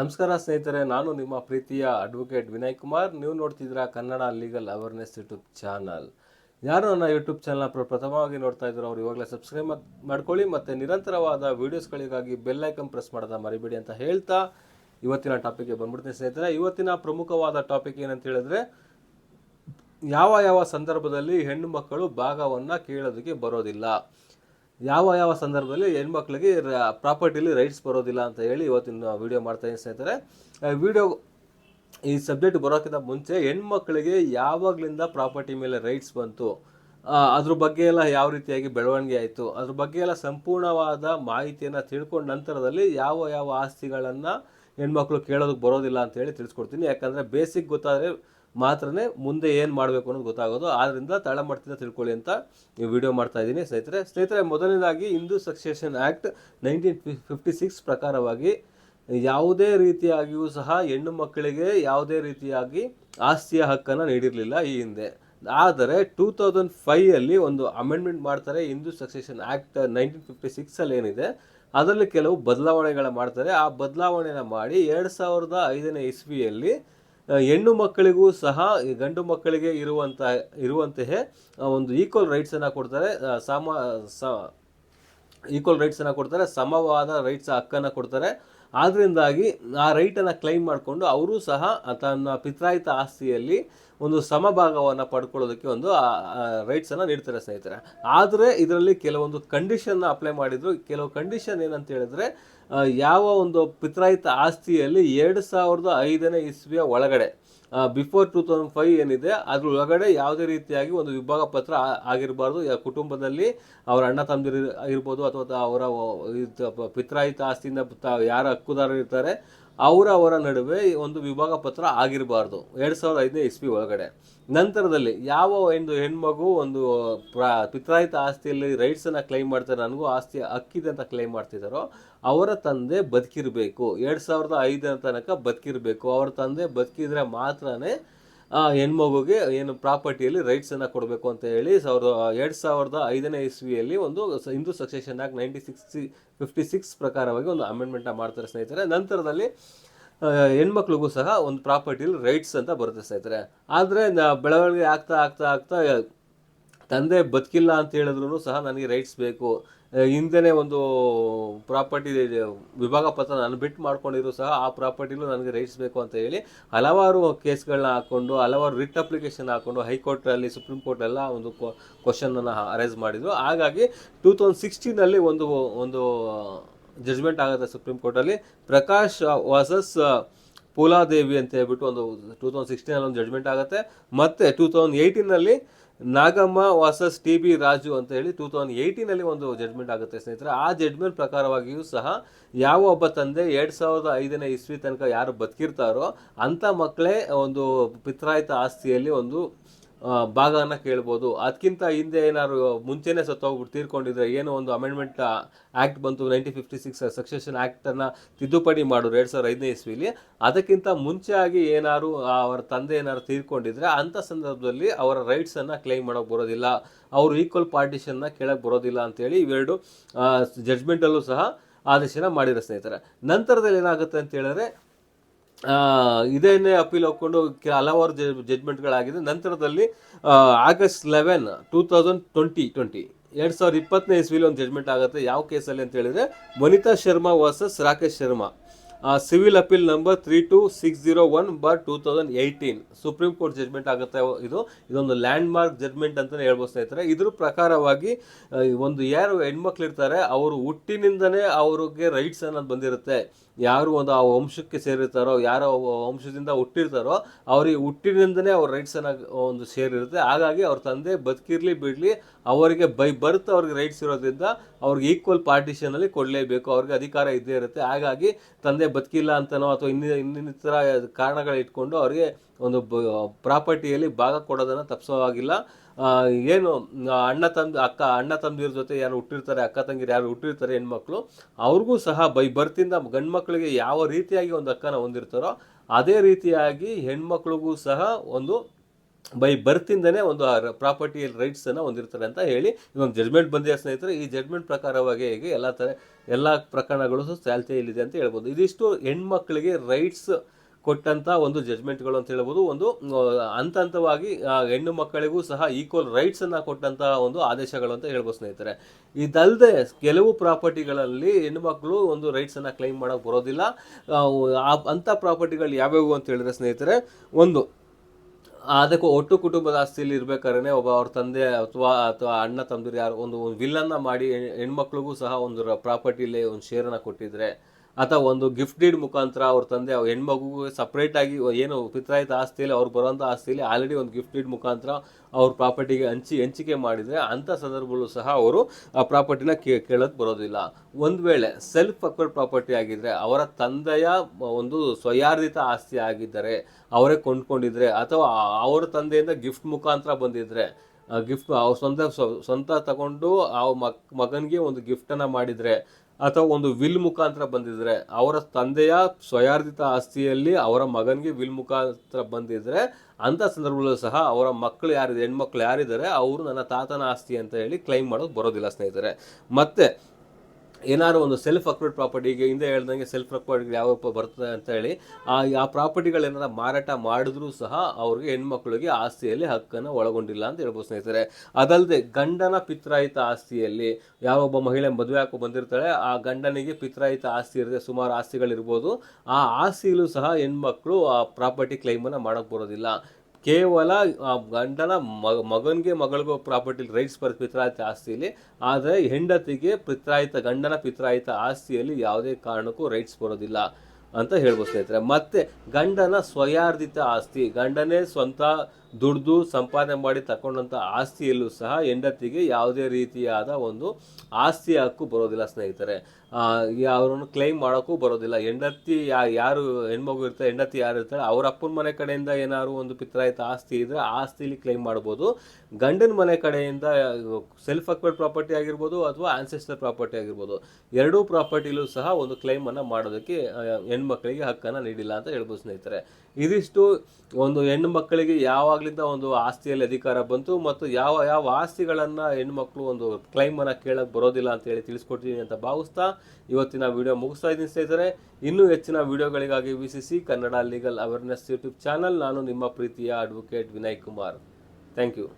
ನಮಸ್ಕಾರ ಸ್ನೇಹಿತರೆ, ನಾನು ನಿಮ್ಮ ಪ್ರೀತಿಯ ಅಡ್ವೊಕೇಟ್ ವಿನಯ್ ಕುಮಾರ್. ನೀವು ನೋಡ್ತಿದ್ದೀರಾ Kannada legal awareness YouTube channel. ಯಾರು ನನ್ನ ಯೂಟ್ಯೂಬ್ ಚಾನಲ್ ಪ್ರಥಮವಾಗಿ ನೋಡ್ತಾ ಇದ್ರು ಅವ್ರು ಇವಾಗಲೇ ಸಬ್ಸ್ಕ್ರೈಬ್ ಮಾಡ್ಕೊಳ್ಳಿ ಮತ್ತು ನಿರಂತರವಾದ ವೀಡಿಯೋಸ್ಗಳಿಗಾಗಿ ಬೆಲ್ ಐಕನ್ ಪ್ರೆಸ್ ಮಾಡೋದ ಮರಿಬೇಡಿ ಅಂತ ಹೇಳ್ತಾ ಇವತ್ತಿನ ಟಾಪಿಕ್ಗೆ ಬಂದ್ಬಿಡ್ತೀನಿ ಸ್ನೇಹಿತರೆ. ಇವತ್ತಿನ ಪ್ರಮುಖವಾದ ಟಾಪಿಕ್ ಏನಂತ ಹೇಳಿದ್ರೆ, ಯಾವ ಯಾವ ಸಂದರ್ಭದಲ್ಲಿ ಹೆಣ್ಣು ಮಕ್ಕಳು ಭಾಗವನ್ನು ಕೇಳೋದಕ್ಕೆ ಬರೋದಿಲ್ಲ. ಯಾವ ಯಾವ ಸಂದರ್ಭದಲ್ಲಿ ಹೆಣ್ಮಕ್ಳಿಗೆ ಪ್ರಾಪರ್ಟಿಲಿ ರೈಟ್ಸ್ ಬರೋದಿಲ್ಲ ಅಂತ ಹೇಳಿ ಇವತ್ತಿನ ವಿಡಿಯೋ ಮಾಡ್ತಾ ಇದ್ದೀನಿ ಸ್ನೇಹಿತರೆ. ವಿಡಿಯೋ ಈ ಸಬ್ಜೆಕ್ಟ್ ಬರೋಕ್ಕಿಂತ ಮುಂಚೆ ಹೆಣ್ಮಕ್ಳಿಗೆ ಯಾವಾಗಲಿಂದ ಪ್ರಾಪರ್ಟಿ ಮೇಲೆ ರೈಟ್ಸ್ ಬಂತು ಅದ್ರ ಬಗ್ಗೆ ಎಲ್ಲ ಯಾವ ರೀತಿಯಾಗಿ ಬೆಳವಣಿಗೆ ಆಯಿತು, ಅದ್ರ ಬಗ್ಗೆ ಎಲ್ಲ ಸಂಪೂರ್ಣವಾದ ಮಾಹಿತಿಯನ್ನು ತಿಳ್ಕೊಂಡ ನಂತರದಲ್ಲಿ ಯಾವ ಯಾವ ಆಸ್ತಿಗಳನ್ನು ಹೆಣ್ಮಕ್ಳು ಕೇಳೋದಕ್ಕೆ ಬರೋದಿಲ್ಲ ಅಂತ ಹೇಳಿ ತಿಳಿಸ್ಕೊಡ್ತೀನಿ. ಯಾಕಂದರೆ ಬೇಸಿಕ್ ಗೊತ್ತಾದರೆ ಮಾತ್ರನೇ ಮುಂದೆ ಏನು ಮಾಡಬೇಕು ಅನ್ನೋದು ಗೊತ್ತಾಗೋದು. ಆದ್ದರಿಂದ ತಳಮಟ್ಟದಿಂದ ತಿಳ್ಕೊಳ್ಳಿ ಅಂತ ಈ ವಿಡಿಯೋ ಮಾಡ್ತಾ ಇದ್ದೀನಿ ಸ್ನೇಹಿತರೆ. ಸ್ನೇಹಿತರೆ, ಮೊದಲನೇದಾಗಿ Hindu succession act nineteen fifty six ಪ್ರಕಾರವಾಗಿ ಯಾವುದೇ ರೀತಿಯಾಗಿಯೂ ಸಹ ಹೆಣ್ಣು ಮಕ್ಕಳಿಗೆ ಯಾವುದೇ ರೀತಿಯಾಗಿ ಆಸ್ತಿಯ ಹಕ್ಕನ್ನು ನೀಡಿರಲಿಲ್ಲ ಈ ಹಿಂದೆ. ಆದರೆ ಟೂ ತೌಸಂಡ್ ಫೈಯಲ್ಲಿ ಒಂದು ಅಮೆಂಡ್ಮೆಂಟ್ ಮಾಡ್ತಾರೆ Hindu succession act nineteen fifty ಸಿಕ್ಸಲ್ಲಿ ಏನಿದೆ. ಅದರಲ್ಲಿ ಕೆಲವು ಬದಲಾವಣೆಗಳ ಮಾಡ್ತಾರೆ. ಆ ಬದಲಾವಣೆನ ಮಾಡಿ ಎರಡು ಸಾವಿರದ ಐದನೇ ಇಸ್ವಿಯಲ್ಲಿ ಹೆಣ್ಣು ಮಕ್ಕಳಿಗೂ ಸಹ ಗಂಡು ಮಕ್ಕಳಿಗೆ ಇರುವಂಥ ಇರುವಂತೆಯೇ ಒಂದು ಈಕ್ವಲ್ ರೈಟ್ಸನ್ನು ಕೊಡ್ತಾರೆ. ಸಮ ಈಕ್ವಲ್ ರೈಟ್ಸನ್ನು ಕೊಡ್ತಾರೆ. ಸಮವಾದ ರೈಟ್ಸ್ ಹಕ್ಕನ್ನು ಕೊಡ್ತಾರೆ. ಆದ್ದರಿಂದಾಗಿ ಆ ರೈಟನ್ನು ಕ್ಲೈಮ್ ಮಾಡಿಕೊಂಡು ಅವರು ಸಹ ತನ್ನ ಪಿತ್ರಾಯಿತ ಆಸ್ತಿಯಲ್ಲಿ ಒಂದು ಸಮಭಾಗವನ್ನು ಪಡ್ಕೊಳ್ಳೋದಕ್ಕೆ ಒಂದು ರೈಟ್ಸನ್ನು ನೀಡ್ತಾರೆ ಸ್ನೇಹಿತರೆ. ಆದರೆ ಇದರಲ್ಲಿ ಕೆಲವೊಂದು ಕಂಡೀಷನ್ನ ಅಪ್ಲೈ ಮಾಡಿದ್ರು. ಕೆಲವು ಕಂಡೀಷನ್ ಏನಂತ ಹೇಳಿದ್ರೆ ಯಾವ ಒಂದು ಪಿತ್ರಾಯಿತ ಆಸ್ತಿಯಲ್ಲಿ ಎರಡು ಸಾವಿರದ ಐದನೇ ಇಸ್ವಿಯ ಒಳಗಡೆ ಬಿಫೋರ್ ಟೂ ತೌಸಂಡ್ ಫೈವ್ ಏನಿದೆ ಅದ್ರ ಒಳಗಡೆ ಯಾವುದೇ ರೀತಿಯಾಗಿ ಒಂದು ವಿಭಾಗ ಪತ್ರ ಆಗಿರಬಾರ್ದು. ಕುಟುಂಬದಲ್ಲಿ ಅವರ ಅಣ್ಣ ತಮ್ಮದಿರು ಇರ್ಬೋದು ಅಥವಾ ಅವರ ಪಿತ್ರಾಯಿತ ಆಸ್ತಿಯಿಂದ ಯಾರು ಹಕ್ಕುದಾರರು ಇರ್ತಾರೆ ಅವರ ಅವರ ನಡುವೆ ಒಂದು ವಿಭಾಗ ಪತ್ರ ಆಗಿರಬಾರ್ದು. ಎರಡು ಸಾವಿರದ ಐದನೇ ಇಸ್ವಿ ಒಳಗಡೆ. ನಂತರದಲ್ಲಿ ಯಾವ ಒಂದು ಹೆಣ್ಮಗು ಒಂದು ಪ್ರ ಪಿತ್ರಾಯಿತ ಆಸ್ತಿಯಲ್ಲಿ ರೈಟ್ಸನ್ನು ಕ್ಲೈಮ್ ಮಾಡ್ತಾರೆ, ನನಗೂ ಆಸ್ತಿ ಅಕ್ಕಿದೆ ಅಂತ ಕ್ಲೈಮ್ ಮಾಡ್ತಿದ್ದಾರೋ ಅವರ ತಂದೆ ಬದುಕಿರಬೇಕು. ಎರಡು ಸಾವಿರದ ಐದರ ತನಕ ಬದುಕಿರಬೇಕು. ಅವರ ತಂದೆ ಬದುಕಿದ್ರೆ ಮಾತ್ರನೇ ಹೆಣ್ಮಗುಗೆ ಏನು ಪ್ರಾಪರ್ಟಿಯಲ್ಲಿ ರೈಟ್ಸನ್ನು ಕೊಡಬೇಕು ಅಂತ ಹೇಳಿ ಸಾವಿರದ ಎರಡು ಸಾವಿರದ ಐದನೇ ಇಸ್ವಿಯಲ್ಲಿ ಒಂದು ಹಿಂದೂ ಸಕ್ಸೆಷನ್ ಆಗಿ ನೈಂಟಿ ಸಿಕ್ಸ್ ಫಿಫ್ಟಿ ಸಿಕ್ಸ್ ಪ್ರಕಾರವಾಗಿ ಒಂದು ಅಮೆಂಡ್ಮೆಂಟ್ನ ಮಾಡ್ತಾರೆ ಸ್ನೇಹಿತರೆ. ನಂತರದಲ್ಲಿ ಹೆಣ್ಮಕ್ಳಿಗೂ ಸಹ ಒಂದು ಪ್ರಾಪರ್ಟಿಲಿ ರೈಟ್ಸ್ ಅಂತ ಬರುತ್ತೆ ಸ್ನೇಹಿತರೆ. ಆದರೆ ಬೆಳವಣಿಗೆ ಆಗ್ತಾ ಆಗ್ತಾ ಆಗ್ತಾ ತಂದೆ ಬದುಕಿಲ್ಲ ಅಂತ ಹೇಳಿದ್ರು ಸಹ ನನಗೆ ರೈಟ್ಸ್ ಬೇಕು. ಹಿಂದೆ ಒಂದು ಪ್ರಾಪರ್ಟಿ ವಿಭಾಗ ಪತ್ರ ನಾನು ಬಿಟ್ಟು ಮಾಡ್ಕೊಂಡಿದ್ರು ಸಹ ಆ ಪ್ರಾಪರ್ಟಿಲೂ ನನಗೆ ರೈಟ್ಸ್ ಬೇಕು ಅಂತ ಹೇಳಿ ಹಲವಾರು ಕೇಸ್ಗಳನ್ನ ಹಾಕ್ಕೊಂಡು, ಹಲವಾರು ರಿಟ್ ಅಪ್ಲಿಕೇಶನ್ ಹಾಕ್ಕೊಂಡು ಹೈಕೋರ್ಟಲ್ಲಿ ಸುಪ್ರೀಂ ಕೋರ್ಟ್ ಎಲ್ಲ ಒಂದು ಕ್ವಶನನ್ನು ಅರೇಂಜ್ ಮಾಡಿದರು. ಹಾಗಾಗಿ ಟೂ ತೌಸಂಡ್ ಸಿಕ್ಸ್ಟೀನಲ್ಲಿ ಒಂದು ಒಂದು ಜಡ್ಜ್ಮೆಂಟ್ ಆಗುತ್ತೆ ಸುಪ್ರೀಂ ಕೋರ್ಟಲ್ಲಿ ಪ್ರಕಾಶ್ ವಾಸಸ್ ಪೂಲಾದೇವಿ ಅಂತ ಹೇಳ್ಬಿಟ್ಟು ಒಂದು ಟೂ ತೌಸಂಡ್ ಸಿಕ್ಸ್ಟೀನಲ್ಲಿ ಒಂದು ಜಡ್ಜ್ಮೆಂಟ್ ಆಗುತ್ತೆ. ಮತ್ತು two thousand ಏಯ್ಟೀನಲ್ಲಿ Nagamma versus T B Raju ಅಂತ ಹೇಳಿ ಟೂ ತೌಸಂಡ್ ಏಯ್ಟೀನಲ್ಲಿ ಒಂದು ಜಡ್ಮೆಂಟ್ ಆಗುತ್ತೆ ಸ್ನೇಹಿತರೆ. ಆ ಜಡ್ಮೆಂಟ್ ಪ್ರಕಾರವಾಗಿಯೂ ಸಹ ಯಾವ ಒಬ್ಬ ತಂದೆ ಎರಡು ಸಾವಿರದ ಐದನೇ ಇಸ್ವಿ ತನಕ ಯಾರು ಬದುಕಿರ್ತಾರೋ ಅಂಥ ಮಕ್ಕಳೇ ಒಂದು ಪಿತ್ರಾಯಿತ ಆಸ್ತಿಯಲ್ಲಿ ಒಂದು ಭಾಗನ ಕೇಳ್ಬೋದು. ಅದಕ್ಕಿಂತ ಹಿಂದೆ ಏನಾದ್ರು ಮುಂಚೆನೇ ಸತ್ತೋಗ್ಬಿಟ್ಟು ತೀರ್ಕೊಂಡಿದ್ರೆ ಏನೋ ಒಂದು ಅಮೆಂಡ್ಮೆಂಟ್ ಆ್ಯಕ್ಟ್ ಬಂತು ನೈನ್ಟೀನ್ ಫಿಫ್ಟಿ ಸಿಕ್ಸ್ ಸಕ್ಸೆಷನ್ ಆ್ಯಕ್ಟನ್ನು ತಿದ್ದುಪಡಿ ಮಾಡೋರು ಎರಡು ಸಾವಿರದ ಐದನೇ ಇಸ್ವಿಲಿ. ಅದಕ್ಕಿಂತ ಮುಂಚೆ ಆಗಿ ಏನಾದ್ರು ಅವರ ತಂದೆ ಏನಾದ್ರು ತೀರ್ಕೊಂಡಿದ್ರೆ ಅಂಥ ಸಂದರ್ಭದಲ್ಲಿ ಅವರ ರೈಟ್ಸನ್ನು ಕ್ಲೈಮ್ ಮಾಡೋಕೆ ಬರೋದಿಲ್ಲ. ಅವರು ಈಕ್ವಲ್ ಪಾರ್ಟಿಷನ್ನ ಕೇಳಕ್ಕೆ ಬರೋದಿಲ್ಲ ಅಂತೇಳಿ ಇವೆರಡು ಜಡ್ಜ್ಮೆಂಟಲ್ಲೂ ಸಹ ಆದೇಶನ ಮಾಡಿರೋ ಸ್ನೇಹಿತರೆ. ನಂತರದಲ್ಲಿ ಏನಾಗುತ್ತೆ ಅಂತ ಹೇಳಿದ್ರೆ ಇದೇನೇ ಅಪೀಲ್ ಹೋಗ್ಕೊಂಡು ಕೆಲ ಹಲವಾರು ಜಡ್ಜ್ಮೆಂಟ್ಗಳಾಗಿದೆ ನಂತರದಲ್ಲಿ August eleven two thousand twenty twenty ಎರಡು ಸಾವಿರದ ಇಪ್ಪತ್ತನೇ ಇಸ್ವಿಲಿ ಒಂದು ಜಡ್ಜ್ಮೆಂಟ್ ಆಗುತ್ತೆ. ಯಾವ ಕೇಸಲ್ಲಿ ಅಂತ ಹೇಳಿದ್ರೆ, Vanita Sharma versus Rakesh Sharma. Civil appeal number three two six zero one ಬರ್ two thousand eighteen supreme court judgement ಆಗುತ್ತೆ ಇದು. ಇದೊಂದು ಲ್ಯಾಂಡ್ ಮಾರ್ಕ್ ಜಡ್ಜ್ಮೆಂಟ್ ಅಂತಲೇ ಹೇಳ್ಬೋದು ಸ್ನೇಹಿತರೆ. ಇದ್ರ ಪ್ರಕಾರವಾಗಿ ಒಂದು ಯಾರು ಹೆಣ್ಮಕ್ಳು ಇರ್ತಾರೆ ಅವರು ಹುಟ್ಟಿನಿಂದನೇ ಅವ್ರಿಗೆ ರೈಟ್ಸ್ ಅನ್ನೋದು ಬಂದಿರುತ್ತೆ. ಯಾರು ಒಂದು ಆ ವಂಶಕ್ಕೆ ಸೇರಿರ್ತಾರೋ ಯಾರೋ ವಂಶದಿಂದ ಹುಟ್ಟಿರ್ತಾರೋ ಅವ್ರಿಗೆ ಹುಟ್ಟಿನಿಂದನೇ ಅವ್ರ ರೈಟ್ಸ್ ಅನ್ನ ಒಂದು ಸೇರಿರುತ್ತೆ. ಹಾಗಾಗಿ ಅವ್ರ ತಂದೆ ಬದುಕಿರ್ಲಿ ಬಿಡಲಿ ಅವರಿಗೆ ಬೈ ಬರ್ತ್ ಅವ್ರಿಗೆ ರೈಟ್ಸ್ ಇರೋದ್ರಿಂದ ಅವ್ರಿಗೆ ಈಕ್ವಲ್ ಪಾರ್ಟಿಷನಲ್ಲಿ ಕೊಡಲೇಬೇಕು. ಅವ್ರಿಗೆ ಅಧಿಕಾರ ಇದ್ದೇ ಇರುತ್ತೆ. ಹಾಗಾಗಿ ತಂದೆ ಬದುಕಿಲ್ಲ ಅಂತನೋ ಅಥವಾ ಇನ್ನಿ ಇನ್ನಿತರ ಕಾರಣಗಳು ಇಟ್ಕೊಂಡು ಅವ್ರಿಗೆ ಒಂದು ಪ್ರಾಪರ್ಟಿಯಲ್ಲಿ ಭಾಗ ಕೊಡೋದನ್ನು ತಪ್ಪಿಸೋವಾಗಿಲ್ಲ ಆ, ಏನು ಅಣ್ಣ ತಂದು, ಅಕ್ಕ, ಅಣ್ಣ ತಂದಿರ ಜೊತೆ ಯಾರು ಹುಟ್ಟಿರ್ತಾರೆ, ಅಕ್ಕ ತಂಗಿರು ಯಾರು ಹುಟ್ಟಿರ್ತಾರೆ ಹೆಣ್ಮಕ್ಳು, ಅವ್ರಿಗೂ ಸಹ ಬೈ ಬರ್ತಿಂದ ಗಂಡ್ಮಕ್ಳಿಗೆ ಯಾವ ರೀತಿಯಾಗಿ ಒಂದು ಅಕ್ಕನ ಹೊಂದಿರ್ತಾರೋ, ಅದೇ ರೀತಿಯಾಗಿ ಹೆಣ್ಮಕ್ಳಿಗೂ ಸಹ ಒಂದು ಬೈ ಬರ್ತಿಂದನೇ ಒಂದು ಪ್ರಾಪರ್ಟಿ ರೈಟ್ಸ್ ಅನ್ನ ಹೊಂದಿರ್ತಾರೆ ಅಂತ ಹೇಳಿ ಇದೊಂದು ಜಡ್ಮೆಂಟ್ ಬಂದಿದೆ ಸ್ನೇಹಿತರೆ, ಈ ಜಡ್ಮೆಂಟ್ ಪ್ರಕಾರವಾಗಿ ಹೇಗೆ ಎಲ್ಲ ತರ, ಎಲ್ಲ ಪ್ರಕರಣಗಳು ಚಾಲ್ತಿಯಲ್ಲಿದೆ ಅಂತ ಹೇಳ್ಬೋದು. ಇದಿಷ್ಟು ಹೆಣ್ಮಕ್ಳಿಗೆ ರೈಟ್ಸ್ ಕೊಟ್ಟಂತ ಒಂದು ಜಜ್ಮೆಂಟ್ಗಳು ಅಂತ ಹೇಳ್ಬೋದು. ಒಂದು ಹಂತ ಹಂತವಾಗಿ ಹೆಣ್ಣು ಮಕ್ಕಳಿಗೂ ಸಹ ಈಕ್ವಲ್ ರೈಟ್ಸ್ ಅನ್ನ ಕೊಟ್ಟಂತ ಒಂದು ಆದೇಶಗಳು ಅಂತ ಹೇಳ್ಬೋದು ಸ್ನೇಹಿತರೆ. ಇದಲ್ಲದೆ ಕೆಲವು ಪ್ರಾಪರ್ಟಿಗಳಲ್ಲಿ ಹೆಣ್ಣು ಮಕ್ಕಳು ಒಂದು ರೈಟ್ಸ್ ಅನ್ನ ಕ್ಲೈಮ್ ಮಾಡಕ್ ಬರೋದಿಲ್ಲ. ಅಂತ ಪ್ರಾಪರ್ಟಿಗಳು ಯಾವ್ಯಾವು ಅಂತ ಹೇಳಿದ್ರೆ ಸ್ನೇಹಿತರೆ, ಒಂದು ಅದಕ್ಕೆ ಒಟ್ಟು ಕುಟುಂಬದ ಆಸ್ತಿಯಲ್ಲಿ ಇರಬೇಕಾದ್ರೆ ಒಬ್ಬ ಅವ್ರ ತಂದೆ ಅಥವಾ ಅಥವಾ ಅಣ್ಣ ತಮ್ಮದಿರು ಯಾರು, ಒಂದು ವಿಲ್ಲನ್ನ ಮಾಡಿ ಹೆಣ್- ಹೆಣ್ಮಕ್ಳಿಗೂ ಸಹ ಒಂದು ಪ್ರಾಪರ್ಟಿಲಿ ಒಂದು ಶೇರನ್ನು ಕೊಟ್ಟಿದ್ರೆ ಅಥವಾ ಒಂದು ಗಿಫ್ಟ್ ಡೀಡ್ ಮುಖಾಂತರ ಅವ್ರ ತಂದೆ, ಅವ್ರ ಹೆಣ್ಮಗುಗೆ ಸಪ್ರೇಟ್ ಆಗಿ ಏನು ಪಿತ್ರಾಯಿತ ಆಸ್ತಿಯಲ್ಲಿ ಅವ್ರು ಬರುವಂಥ ಆಸ್ತಿಯಲ್ಲಿ ಆಲ್ರೆಡಿ ಒಂದು ಗಿಫ್ಟ್ ಡೀಡ್ ಮುಖಾಂತರ ಅವ್ರ ಪ್ರಾಪರ್ಟಿಗೆ ಹಂಚಿ, ಹಂಚಿಕೆ ಮಾಡಿದರೆ ಅಂಥ ಸಂದರ್ಭಗಳು ಸಹ ಅವರು ಆ ಪ್ರಾಪರ್ಟಿನ ಕೇಳೋದು ಬರೋದಿಲ್ಲ. ಒಂದು ವೇಳೆ ಸೆಲ್ಫ್ ಅಕ್ವರ್ಡ್ ಪ್ರಾಪರ್ಟಿ ಆಗಿದ್ದರೆ ಅವರ ತಂದೆಯ ಒಂದು ಸ್ವಯಾರ್ಜಿತ ಆಸ್ತಿ ಆಗಿದ್ದರೆ, ಅವರೇ ಕೊಂಡ್ಕೊಂಡಿದ್ರೆ ಅಥವಾ ಅವರ ತಂದೆಯಿಂದ ಗಿಫ್ಟ್ ಮುಖಾಂತರ ಬಂದಿದ್ದರೆ ಗಿಫ್ಟ್ ಅವ್ರ ಸ್ವಂತ, ಸ್ವ- ಸ್ವಂತ ತಗೊಂಡು ಆ ಮಗನಿಗೆ ಒಂದು ಗಿಫ್ಟನ್ನು ಮಾಡಿದ್ರೆ ಅಥವಾ ಒಂದು ವಿಲ್ ಮುಖಾಂತರ ಬಂದಿದ್ರೆ, ಅವರ ತಂದೆಯ ಸ್ವಯಾರ್ಜಿತ ಆಸ್ತಿಯಲ್ಲಿ ಅವರ ಮಗನಿಗೆ ವಿಲ್ ಮುಖಾಂತರ ಬಂದಿದ್ರೆ, ಅಂತ ಸಂದರ್ಭದಲ್ಲೂ ಸಹ ಅವರ ಮಕ್ಕಳು ಯಾರಿದೆ ಹೆಣ್ಮಕ್ಳು ಯಾರಿದ್ದಾರೆ, ಅವರು ನನ್ನ ತಾತನ ಆಸ್ತಿ ಅಂತ ಹೇಳಿ ಕ್ಲೈಮ್ ಮಾಡೋದು ಬರೋದಿಲ್ಲ ಸ್ನೇಹಿತರೆ. ಮತ್ತೆ ಏನಾದ್ರು ಒಂದು ಸೆಲ್ಫ್ ಅಕ್ವರ್ಡ್ ಪ್ರಾಪರ್ಟಿಗೆ ಹಿಂದೆ ಹೇಳ್ದಂಗೆ ಸೆಲ್ಫ್ ಅಕ್ವರ್ಡ್ ಯಾವ ಬರ್ತದೆ ಅಂತ ಹೇಳಿ, ಆ ಆ ಪ್ರಾಪರ್ಟಿಗಳೇನಾರ ಮಾರಾಟ ಮಾಡಿದ್ರೂ ಸಹ ಅವ್ರಿಗೆ ಹೆಣ್ಮಕ್ಳಿಗೆ ಆಸ್ತಿಯಲ್ಲಿ ಹಕ್ಕನ್ನು ಒಳಗೊಂಡಿಲ್ಲ ಅಂತ ಹೇಳ್ಬೋದು ಸ್ನೇಹಿತರೆ. ಅದಲ್ಲದೆ ಗಂಡನ ಪಿತ್ರಾಯಿತ ಆಸ್ತಿಯಲ್ಲಿ ಯಾವೊಬ್ಬ ಮಹಿಳೆ ಮದುವೆ ಹಾಕೋ ಬಂದಿರ್ತಾಳೆ, ಆ ಗಂಡನಿಗೆ ಪಿತ್ರಾಯಿತ ಆಸ್ತಿ ಇರುತ್ತೆ ಸುಮಾರು ಆಸ್ತಿಗಳಿರ್ಬೋದು. ಆ ಆಸ್ತಿಯಲ್ಲೂ ಸಹ ಹೆಣ್ಮಕ್ಳು ಆ ಪ್ರಾಪರ್ಟಿ ಕ್ಲೈಮನ್ನು ಮಾಡೋಕ್ಕೆ ಬರೋದಿಲ್ಲ. ಕೇವಲ ಗಂಡನ ಮಗ, ಮಗನಿಗೆ ಮಗಳಿಗೂ ಪ್ರಾಪರ್ಟಿ ರೈಟ್ಸ್ ಬರುತ್ತೆ ಪಿತ್ರಾಯಿತ ಆಸ್ತಿಯಲ್ಲಿ, ಆದರೆ ಹೆಂಡತಿಗೆ ಪಿತ್ರಾಯಿತ, ಗಂಡನ ಪಿತ್ರಾಯಿತ ಆಸ್ತಿಯಲ್ಲಿ ಯಾವುದೇ ಕಾರಣಕ್ಕೂ ರೈಟ್ಸ್ ಬರೋದಿಲ್ಲ ಅಂತ ಹೇಳ್ಬೋದು ಸ್ನೇಹಿತರೆ. ಮತ್ತೆ ಗಂಡನ ಸ್ವಯಾರ್ಧಿತ ಆಸ್ತಿ, ಗಂಡನೇ ಸ್ವಂತ ದುಡ್ದು ಸಂಪಾದನೆ ಮಾಡಿ ತಗೊಂಡಂಥ ಆಸ್ತಿಯಲ್ಲೂ ಸಹ ಹೆಂಡತಿಗೆ ಯಾವುದೇ ರೀತಿಯಾದ ಒಂದು ಆಸ್ತಿ ಹಕ್ಕು ಬರೋದಿಲ್ಲ ಸ್ನೇಹಿತರೆ. ಅವರನ್ನು ಕ್ಲೈಮ್ ಮಾಡೋಕ್ಕೂ ಬರೋದಿಲ್ಲ. ಹೆಂಡತಿ ಯಾ, ಯಾರು ಹೆಣ್ಮಗು ಇರ್ತಾರೆ, ಹೆಂಡತಿ ಯಾರು ಇರ್ತಾರೆ, ಅವರ ಅಪ್ಪನ ಮನೆ ಕಡೆಯಿಂದ ಏನಾದ್ರು ಒಂದು ಪಿತ್ರಾಯಿತ ಆಸ್ತಿ ಇದ್ದರೆ ಆ ಆಸ್ತಿಲಿ ಕ್ಲೈಮ್ ಮಾಡ್ಬೋದು. ಗಂಡನ ಮನೆ ಕಡೆಯಿಂದ ಸೆಲ್ಫ್ ಅಕ್ವರ್ಡ್ ಪ್ರಾಪರ್ಟಿ ಆಗಿರ್ಬೋದು ಅಥವಾ ಆನ್ಸೆಸ್ಟರ್ ಪ್ರಾಪರ್ಟಿ ಆಗಿರ್ಬೋದು. ಎರಡೂ ಪ್ರಾಪರ್ಟಿಲೂ ಸಹ ಒಂದು ಕ್ಲೈಮನ್ನು ಮಾಡೋದಕ್ಕೆ ಹೆಣ್ಮಕ್ಳಿಗೆ ಹಕ್ಕನ್ನು ನೀಡಿಲ್ಲ ಅಂತ ಹೇಳ್ಬೋದು ಸ್ನೇಹಿತರೆ. ಇದಿಷ್ಟು ಒಂದು ಹೆಣ್ಣು ಮಕ್ಕಳಿಗೆ ಯಾವಾಗಲಿಂದ ಒಂದು ಆಸ್ತಿಯಲ್ಲಿ ಅಧಿಕಾರ ಬಂತು ಮತ್ತು ಯಾವ ಯಾವ ಆಸ್ತಿಗಳನ್ನು ಹೆಣ್ಮಕ್ಳು ಒಂದು ಕ್ಲೈಮನ್ನು ಕೇಳಕ್ಕೆ ಬರೋದಿಲ್ಲ ಅಂತ ಹೇಳಿ ತಿಳಿಸ್ಕೊಡ್ತೀನಿ ಅಂತ ಭಾವಿಸ್ತಾ ಇವತ್ತಿನ ವಿಡಿಯೋ ಮುಗಿಸ್ತಾ ಇದ್ದೀನಿ ಸ್ನೇಹಿತರೆ. ಇನ್ನೂ ಹೆಚ್ಚಿನ ವಿಡಿಯೋಗಳಿಗಾಗಿ ವೀಕ್ಷಿಸಿ Kannada legal awareness YouTube channel ನಾನು ನಿಮ್ಮ ಪ್ರೀತಿಯ advocate Vinay Kumar. Thank you